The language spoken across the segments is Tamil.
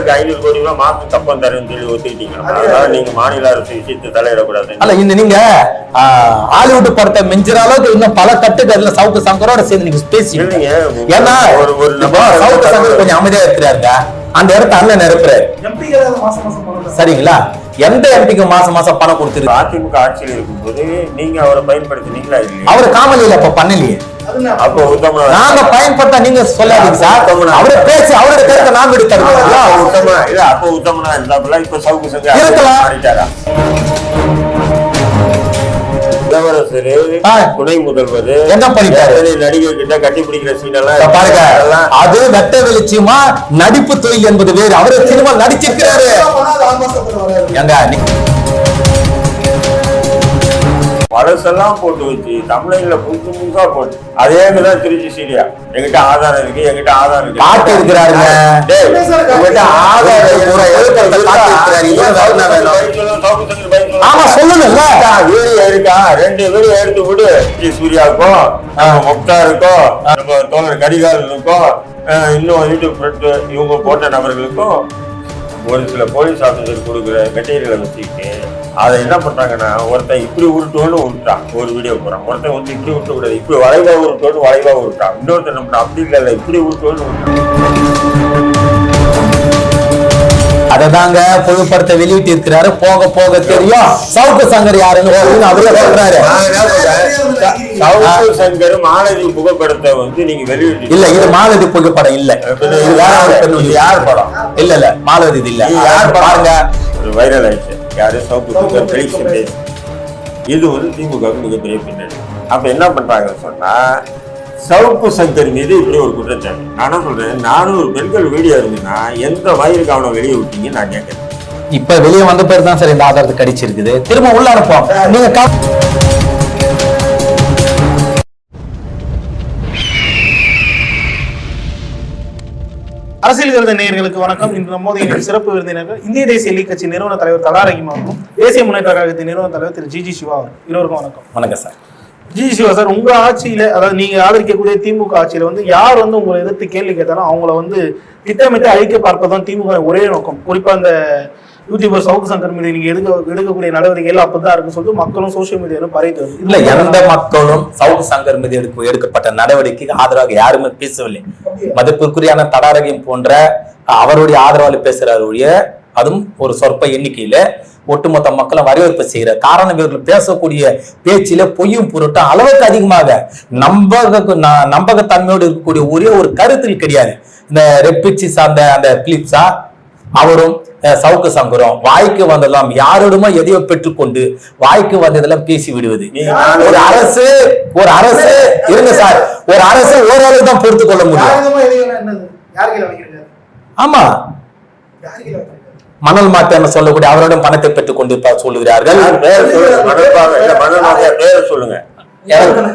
பாஜக ஐநூறு கோடி ரூபாய் மாசம் கப்பம் தரேன்னு சொல்லி ஒத்துக்கிட்டீங்களா? அதனால நீங்க மாநில அரசு விஷயத்தை தலையிடக்கூடாது அல்ல இந்த நீங்க ஹாலிவுட் படத்தை மிஞ்சுற அளவுக்கு இன்னும் பல கட்டுக்கதுல சவுக்கு சங்கரோட சேர்ந்து நீங்க பேசி ஏன்னா ஒரு ஒரு சவுக்கு சங்கர் கொஞ்சம் அமைதியா இருக்கிறாருங்க. அந்த இடத்த அண்ணன் நிரப்புறாரு. சரிங்களா? எந்த எம்பிக்கு மாசம் மாசம் பணம் கொடுத்துருக்கு? அதிமுக ஆட்சியில் இருக்கும்போது நீங்க அவரை பயன்படுத்தினீங்களா இல்லையா? அவர் காமலியில அப்ப பண்ணலையே. நாங்க பயன்படுத்தா நீங்க சொல்லாதீங்க சார். அவரு பேச்சு அவரோட கருத்தை நாங்க எடுத்துருக்கோம் அப்ப உத்தம இல்ல அப்போ உத்தமனா இருந்தாப்புல இப்ப சவுக்கு சங்க இருக்கலாம். இளவரசரு. துணை முதல்வர் என்ன பண்ணிட்டாரு? நடிகர் கிட்ட கட்டி பிடிக்கிற சீன் எல்லாம் பாருங்க. அது வெட்ட வெளிச்சயமா நடிப்பு தொழில் என்பது வேறு. அவரு சினிமா நடிச்சிருக்கிறாரு. பழசெல்லாம் போட்டு வச்சு தமிழ்ல புதுசு புதுசா போட்டு. அதே மாதிரிதான் திருச்சி சீரியா? எங்கிட்ட ஆதாரம் இருக்கு எங்கிட்ட ஆதாரம் இருக்கு. பாட்டு இருக்கிறாருங்க. டேய், உங்ககிட்ட ஆதாரம் ஆமா சொல்லணும்ல வீடியோ இருக்கா ரெண்டு வீடியோ எடுத்து விடு. சூர்யாவுக்கும் முக்தாருக்கும் நம்ம தோழர் கரிகாலனுக்கும் அஹ், இன்னும் யூடியூப் இவங்க போட்ட நபர்களுக்கும் ஒரு சில போலீஸ் ஆஃபீஸர் கொடுக்குற மெட்டீரியலை வச்சுக்கிட்டு அதை என்ன பண்றாங்கன்னா ஒருத்தன் இப்படி உருட்டுவோன்னு உருட்டான் ஒரு வீடியோ போறான் ஒருத்தன் வந்து இப்படி உருட்ட கூடாது இப்படி வளைவா உருட்டோன்னு வளைவா உருட்டான் இன்னொருத்தன் நம்ம அப்படி இல்லை இப்படி உருட்டுவோன்னு உருட்டான் அததாங்க புதுப்படத்தை வெளியிட்டு இருக்கிறாரு போக போக தெரியும். சவுக்கு சங்கர் யாருன்னு அவரே சொல்றாரு. சவுக்கு சங்கர் மாலதி புகைப்படத்தை வந்து நீங்க வெளியிட்டு இல்ல இது மாலதி புகைப்படம் இல்ல. இது வேற யார் படம்? இல்ல இல்ல மாலதி இல்ல. யார்? பாருங்க. ஒரு வைரல் ஆயிடுச்சு. யாரு? சவுக்கு சங்கர். இது வந்து திமுக மிகப்பெரிய பின்னணி. அப்ப என்ன பண்றாங்கன்னு சொன்னா சவுக்கு சங்கர் மீது இப்படி ஒரு குற்றச்சாட்டு. நான் என்ன சொல்றேன்? நானூறு பெண்கள் வீடியோ இருந்துன்னா எந்த வயிறுக்கு அவனை வெளியே விட்டீங்கன்னு நான் கேட்கறேன். இப்ப வெளியே வந்த பேர் தான் சார் இந்த ஆதாரத்தை கடிச்சிருக்குது. திரும்ப உள்ள அனுப்போம் நீங்க அரசியல் விருது நேயர்களுக்கு வணக்கம். இன்று நம்மோது இன்றைய சிறப்பு விருந்தினர்கள் இந்திய தேசிய லீக் கட்சி நிறுவன தலைவர் அவர்களும் தேசிய முன்னேற்ற கழகத்தின் நிறுவன தலைவர் திரு ஜிஜி சிவா அவர் இருவருக்கும் வணக்கம். வணக்கம் சார். ஜி சிவா சார் உங்க ஆட்சியில அதாவது நீங்க ஆதரிக்கக்கூடிய திமுக ஆட்சியில வந்து யார் வந்து உங்களை எதிர்த்து கேள்வி கேட்டாலும் அவங்கள வந்து திட்டமிட்டு அழிக்க பார்ப்பதுதான் திமுக ஒரே நோக்கம். குறிப்பா அந்த யூடியூபர் சவுக்கு சங்கர் மீது நீங்க எடுக்க எடுக்கக்கூடிய நடவடிக்கைகள் அப்பதான் இருக்குன்னு சொல்லிட்டு மக்களும் சோசியல் மீடியாலும் பரவிட்டு வருது. இல்ல எந்த மக்களும் சவுக்கு சங்கர் மீது எடுக்க எடுக்கப்பட்ட நடவடிக்கைக்கு ஆதரவாக யாருமே பேசவில்லை. மதிப்பிற்குரியான தடாரகம் போன்ற அவருடைய ஆதரவாளி பேசுறாரு ஒழிய அதுவும் ஒரு சொற்ப எண்ணிக்கையில ஒட்டுமொத்த மக்களும் வரவேற்பு செய்கிற காரணம் இவர்கள் பேசக்கூடிய பேச்சில பொய்யும் பொருட்டும் அளவுக்கு அதிகமாக. நம்பக நம்பகத்தன்மையோடு இருக்கக்கூடிய ஒரே ஒரு கருத்தில் கிடையாது. இந்த ரெப்பிச்சி சார்ந்த அந்த பிலிப்ஸா அவரும் சவுக்கு சங்கரும் வாய்க்கு வந்தெல்லாம் யாரோடுமோ எதையோ பெற்றுக்கொண்டு வாய்க்கு வந்ததெல்லாம் பேசி விடுவது. ஒரு அரசு ஒரு அரசு இருங்க சார். ஒரு அரசு ஓரளவு தான் பொறுத்து கொள்ள முடியும் ஆமா. மணல் மாத்தன்னு சொல்லக்கூடிய அவரோடும் பணத்தை பெற்றுக் கொண்டு சொல்லுகிறார்கள். சொல்லுங்க.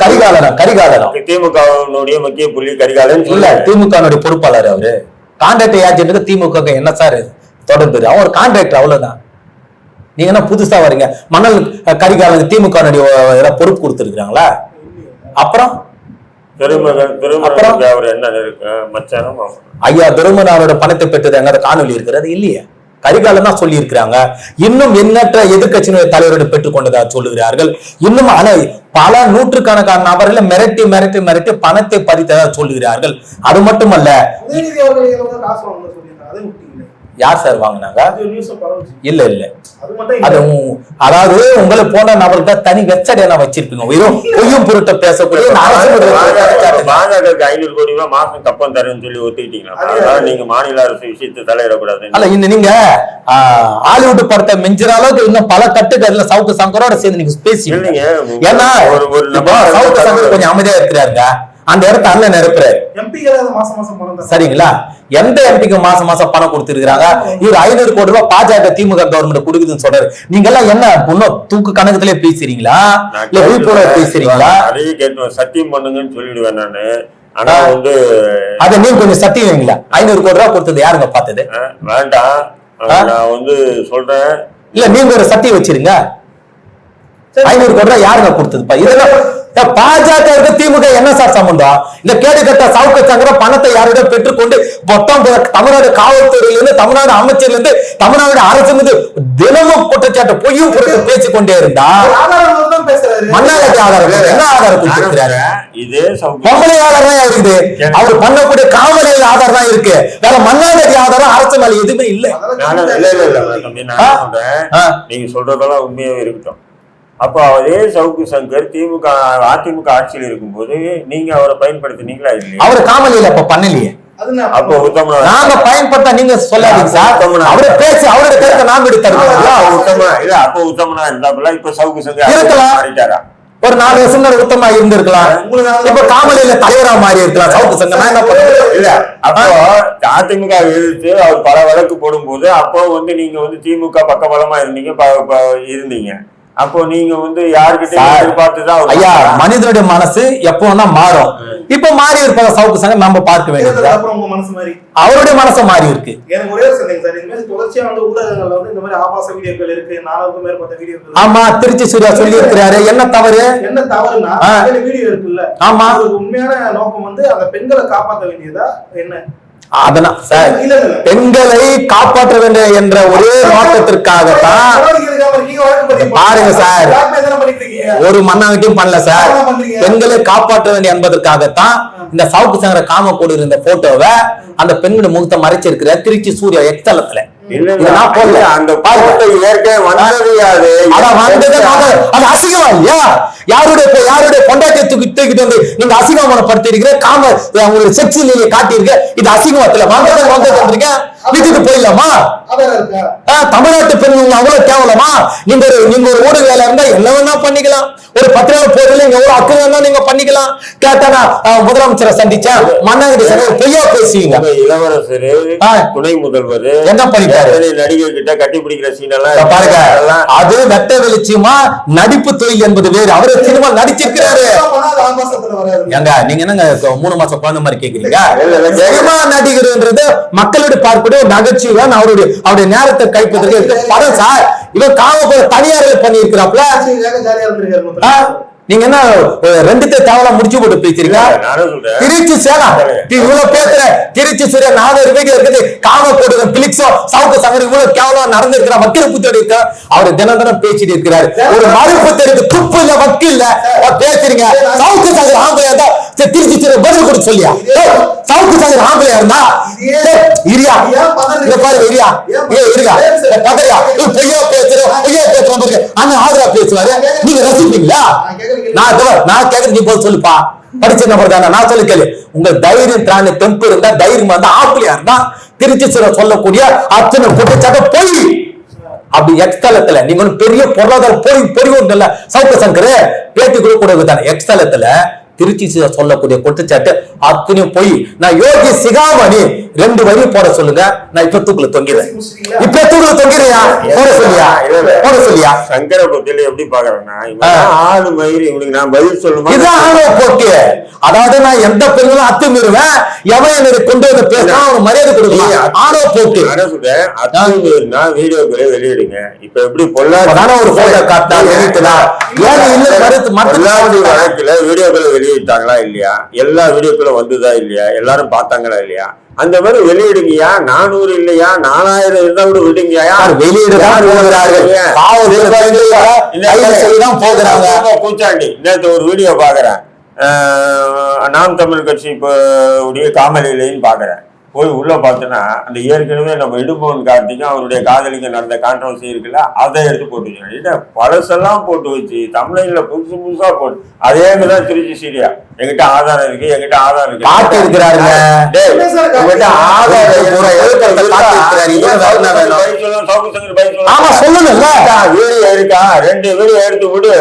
கரிகாலனம் கரிகாலனம் திமுகவினுடைய முக்கிய புள்ளி கரிகாலன் இல்ல திமுக பொறுப்பாளர் அவரு. கான்ட்ராக்ட் ஏஜென்ட்டுக்கு திமுக என்ன சார் தொடர்பு? அவன் ஒரு கான்ட்ராக்டர் அவ்வளவுதான். நீங்க என்ன புதுசா வரீங்க? மணல் கரிகாலனுக்கு திமுக பொறுப்பு கொடுத்துருக்காங்களா அப்புறம். ஐயா துருமனாரோட பணத்தை பெற்றது எங்க காணொலி இருக்கிறது இல்லையே? கரிகாலன் தான் சொல்லி இருக்கிறாங்க இன்னும் எண்ணற்ற எதிர்கட்சியினுடைய தலைவர்கள் பெற்றுக்கொண்டதா சொல்லுகிறார்கள். இன்னும் ஆனா பல நூற்றுக்கணக்கான நபர்களை மிரட்டி மிரட்டி மிரட்டி பணத்தை பறித்ததா சொல்லுகிறார்கள். அது மட்டுமல்ல யார் சார் வாங்கினாங்க? இல்ல இல்ல. அது அதாவது உங்களை போன்ற நபர்கள் தான் தனி வெச்சடையா வச்சிருப்பீங்க வெறும் பொய்யும் பொருட்ட பேசக்கூடிய ஐநூறு கோடி ரூபாய் மாசம் கப்பம் தரேன்னு சொல்லி ஒத்துக்கிட்டீங்களா? நீங்க மாநில அரசு விஷயத்தை தலையிடக்கூடாது அல்ல இந்த நீங்க ஹாலிவுட் படத்தை மிஞ்சுற அளவுக்கு இன்னும் பல கட்டுக்கதுல சவுக்கு சங்கரோட சேர்ந்து நீங்க பேசி ஏன்னா சவுக்கு சங்கர் கொஞ்சம் அமைதியா இருக்கிறாருங்க. அந்த இடத்த அண்ணன் நிரப்புறாரு. சரிங்களா? எந்த எம்பிக்கு மாசம் மாசம் பணம் கொடுத்திருக்காங்க இவர் ஐநூறு கோடி ரூபாய் பாஜக திமுக கவர்மெண்ட் கொடுக்குதுன்னு சொல்றாரு நீங்க எல்லாம் என்ன இன்னும் தூக்கு கணக்கத்திலே பேசுறீங்களா? இல்ல விழிப்புணர்வு பேசுறீங்களா? சத்தியம் பண்ணுங்கன்னு சொல்லிடுவேன் நானு. ஆனா வந்து அதை நீங்க கொஞ்சம் சத்தியம் வைங்களா ஐநூறு கோடி ரூபாய் கொடுத்தது யாருங்க பார்த்தது? வேண்டாம்? நான் வந்து சொல்றேன். இல்ல நீங்க ஒரு சத்தியம் வச்சிருங்க. ஐநூறு கோடி ரூபாய் யாருங்க கொடுத்ததுப்பா? இதெல்லாம் பாஜக திமுக என்ன சார் சம்பந்தம்? இந்த கேடு கட்ட சவுக்கு சங்கர பணத்தை யாரிடம் பெற்றுக்கொண்டு மொத்தம் தமிழ்நாடு காவல்துறையில இருந்து தமிழ்நாடு அமைச்சர்ல இருந்து தமிழ்நாடு அரசு மீது தினமும் குற்றச்சாட்டு பொய்யும் புரட்டு பேசிக் கொண்டே இருந்தா மண்ணாங்கட்டி ஆதாரம் என்ன ஆதாரம் கொடுத்திருக்கிறாரு? இதே பொம்பளை ஆதாரம் தான் இருக்குது. அவர் பண்ணக்கூடிய காவலியல் ஆதாரம் தான் இருக்கு. வேற மண்ணாங்கட்டி ஆதாரம் அரசு மேல எதுவுமே இல்லை. நீங்க சொல்றதெல்லாம் உண்மையாவே இருக்கட்டும். அப்போ அதே சவுக்கு சங்கர் திமுக அதிமுக ஆட்சியில் இருக்கும்போது நீங்க அவரை பயன்படுத்தினீங்களா இல்லையா? அவர் காவலியல் அப்ப பண்ணலையே. அப்போ உத்தமனா நாங்க பயன்படுத்த நீங்க சொல்லாதீங்க சார். அவரு பேசி அவருடைய கருத்தை நாம எடுத்து அப்போ தருவோம் உத்தமனா இல்ல அப்போ உத்தமனா இருந்தாப்புல இப்ப சவுக்கு சங்கர் இருக்கலாம். மாறிட்டாரா? ஒரு நாலு வருஷம் உத்தமா இருந்திருக்கலாம். இப்ப காமலியில தலைவரா மாறி இருக்கலாம். சவுக்கு சங்கம்னா என்ன இல்ல அப்போ அதிமுக எதிர்த்து அவர் பல வழக்கு போடும்போது அப்போ வந்து நீங்க வந்து திமுக பக்கபலமா இருந்தீங்க ப- ப- இருந்தீங்க. அப்போ நீங்க வந்து யாருக்கிட்ட அவர் ஐயா? மனிதனுடைய மனசு எப்போ வேணா மாறும். இப்ப மாறி இருப்பத சவுக்கு சங்கம்? நம்ம பார்க்க வேண்டியது உங்க மனசு மாதிரி அவருடைய மனசு மாறி இருக்கு. எனக்கு ஒரே ஒரு சந்தேகம் சார். இனிமேல் தொடர்ச்சியா வந்து ஊடகங்கள்ல வந்து இந்த மாதிரி ஆபாச வீடியோக்கள் இருக்கு. நாலாவுக்கும் மேற்பட்ட வீடியோக்கள் ஆமா திருச்சி சூர்யா சொல்லி இருக்கிறாரு என்ன தவறு? என்ன தவறுனா வீடியோ இருக்குல்ல. ஆமா. உண்மையான நோக்கம் வந்து அந்த பெண்களை காப்பாற்ற வேண்டியதா? என்ன? அதனால் பெண்களை காப்பாற்ற வேண்டும் என்ற ஒரே நோக்கத்திற்காகத்தான் நடவடிக்கைகளுக்காக நீங்க வழக்கு பதிவு பாருங்க சார். ஒரு மண்ணாங்கட்டியும் பண்ணல சார்? பெண்களை காப்பாற்ற வேண்டும் என்பதற்காகத்தான் இந்த சவுக்கு சங்கர காம கூடு இருந்த போட்டோவை அந்த பெண்ணுடைய முகத்தை மறைச்சிருக்கிற திருச்சி சூர்யா வந்து அசிங்கமானப்படுத்தி இருக்கிற காம உங்களுடைய செக்ஸ் காட்டியிருக்க இது அசிங்கமத்துல வந்தது வந்தது வந்திருக்க விட்டுட்டு போயிடலாமா? தமிழ்நாட்டு பெண்கள் அவ்வளவு கேவலமா? நீங்க ஒரு நீங்க ஒரு ஊடக வேலை இருந்தா என்ன வேணா பண்ணிக்கலாம். ஒரு பத்திரிகை போடுறதுல நீங்க எவ்வளவு அக்கு வேணா நீங்க பண்ணிக்கலாம். கேட்டா நான் ஆ, முதலமைச்சரை சந்திச்சேன் மன்னாடி சார் பொய்யா பேசுவீங்க. இளவரசரு. துணை முதல்வர் என்ன பண்ணிட்டாரு? நடிகர் கிட்ட கட்டி பிடிக்கிற சீன் எல்லாம் பாருங்க. அது வெட்ட வெளிச்சமா நடிப்பு தொழில் என்பது வேறு. அவரு சினிமா நடிச்சிருக்கிறாரு? ஏங்க நீங்க என்னங்க மூணு மாசம் குழந்தை மாதிரி கேக்குறீங்க? சினிமா நடிகர்ன்றது மக்களுடைய பார்க்கக்கூடிய ஒரு நகைச்சுவை அவருடைய அவருடைய நேரத்தை இருக்கு. படம் சார். இவன் காம தனியார் பண்ணியிருக்கிறாப்ல நீங்க என்ன ரெண்டுத்தை தேவலாம் முடிச்சு போட்டு சொல்றேன். திருச்சி சேலம் நீ இவ்வளவு பேசுற திருச்சி சூர்யா நானூறு வீடியோ இருக்குது. காம போடுற பிளிக்ஸோ சவுக்கு சங்கர் இவ்வளவு கேவலம் நடந்திருக்கிற வக்கீல் புத்தோடு இருக்க? அவர் தினம் தினம் பேசிட்டு இருக்கிறாரு. ஒரு மறுப்பு தெரியுது. துப்பு இல்ல வக்கு இல்ல பேசுறீங்க. சவுக்கு சங்கர் இருந்தா சரி, திருச்சி சூர்யா பதில் கொடுத்து சொல்லியா? சவுக்கு சங்கர் ஆம்பளையா இருந்தா? இரியா இங்க பாரு இரியா ஏ இருங்க ஏய், பதறியா. ஏய், பொய்யா பேசுற பொய்யா பேசுற பாருங்க அண்ணன் ஆதரா பேசுவாரு. நீங்க ரசிப்பீங்களா? நான் இதோ, நான் கேக்குறது நீ போய் சொல்லுப்பா. படிச்ச நபர் தானே நான் சொல்லி கேளு. உங்க தைரியம் திராணி தெம்பு இருந்தா தைரியம் இருந்தா ஆப்பிளியா இருந்தா திருச்சி சிற சொல்லக்கூடிய அத்தனை குற்றச்சாட்டு பொய். அப்படி எக்ஸ்தலத்துல நீங்க பெரிய பொருளாதார பொறி பொறிவும் இல்ல. சவுக்க சங்கர் பேட்டி கொடுக்கூடாது தானே எக்ஸ்தலத்துல திருச்சி சொல்லக்கூடிய குற்றச்சாட்டு அத்தனையும் போய் நான் யோகி சிகாமணி ரெண்டு வரி போட சொல்லுங்க. நான் இப்ப தூக்குல தொங்கிறேன் இப்ப தூக்குல தொங்கிறேன் போட சொல்லியா? போட சொல்லியா? சங்கர பத்தியில எப்படி பாக்குறேன்னா ஆளு மயிறு இவனுக்கு நான் பதில் சொல்லணுமா? இதுதான் ஆணவ போக்கு அதாவது நான் எந்த பெண்களும் அத்துமீறுவேன். எவன் எனக்கு கொண்டு வந்து பேசினா அவனுக்கு மரியாதை கொடுக்கலாம். ஆணவ போக்கு அத்துமீறினா வீடியோக்களை வெளியிடுங்க. இப்ப எப்படி அப்பதானே ஒரு photo காட்டினா வெளியிட்டுனா? ஏன் இல்ல கருத்து மத்த பொள்ளாச்சி வழக்குல வீடியோக்களை வெளியிட்டாங்களா இல்லையா? எல்லா வீடியோக்களும் வந்துதா இல்லையா? எல்லாரும் பார்த்தாங்களா இல்லையா? அந்த மாதிரி வெளியிடுங்கயா நானூறு இல்லையா? நாலாயிரம் இருந்தா கூட விடுங்கயா செய்யதான் போகிறாங்க. ஆமா, பூச்சாண்டி நேற்று ஒரு வீடியோ பாக்குறேன் நாம் தமிழ் கட்சி இப்போ உடைய காமலிலையும் பாக்குறேன் போய் உள்ள பார்த்தோன்னா அந்த ஏற்கனவே நம்ம இடும்போன் கார்த்திக்கும் அவருடைய காதலிக்கு நடந்த கான்ட்ரவர்சி இருக்குல்ல அதை எடுத்து போட்டு வச்சுருக்காங்க. இதை பழசெல்லாம் போட்டு வச்சு தமிழ்ல புதுசு புதுசா போட்டு அதே மாதிரிதான் திருச்சி சீரியா எங்கிட்ட ஆதாரம் இருக்கு எங்கிட்ட ஆதாரம் இருக்கு காட்டி இருக்கிறாருங்க. டேய், என்ன சார் காட்டி உங்ககிட்ட ஆதாரம். சங்கர் சொல்லணும், சொல்லணும்ல இருக்கா? வீடியோ இருக்கா ரெண்டு வீடியோ எடுத்து விடு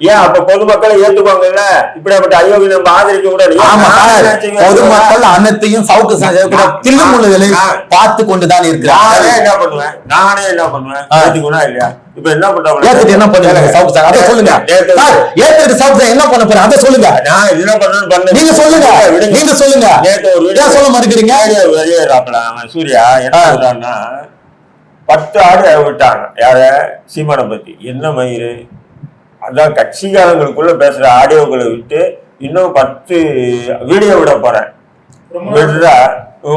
ஏன் அப்ப பொதுமக்களை ஏத்துக்கோங்கல்ல? இப்படிப்பட்ட அயோகி நம்ம ஆதரிக்க கூடாது. நான் சார். பொதுமக்கள் அனைத்தையும் சவுக்கு சங்கர் தில்லு முள்ளுகளை பார்த்து கொண்டுதான் நானே இருக்கிறார் என்ன பண்ணுவேன்? நானே என்ன பண்ணுவேன். ஏத்துக்கணும் இல்லையா? இப்ப என்ன பண்றாங்க? என்ன பண்ணுவீங்க சவுக்கு சங்கர் அதை சொல்லுங்க. சார், ஏத்துட்டு சவுக்கு என்ன பண்ண அதை சொல்லுங்க. நான் என்ன பண்ணணும்னு பண்ணு. நீங்க சொல்லுங்க. நீங்க சொல்லுங்க. நேத்து ஒரு வீடியோ சொல்ல வெளியேறாப்புல அவன் சூர்யா என்ன. சொல்றான்னா பத்து ஆடு விட்டாங்க. யார? சீமானை பத்தி. என்ன மயிறு? அதான் கட்சிக்காரங்களுக்குள்ள பேசுற ஆடியோக்களை விட்டு இன்னும் பத்து வீடியோ விட போறேன்.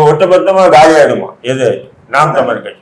ஒட்டுமொத்தமா காலி ஆயிடுமா எது? நாம் தமிழ் கட்சி.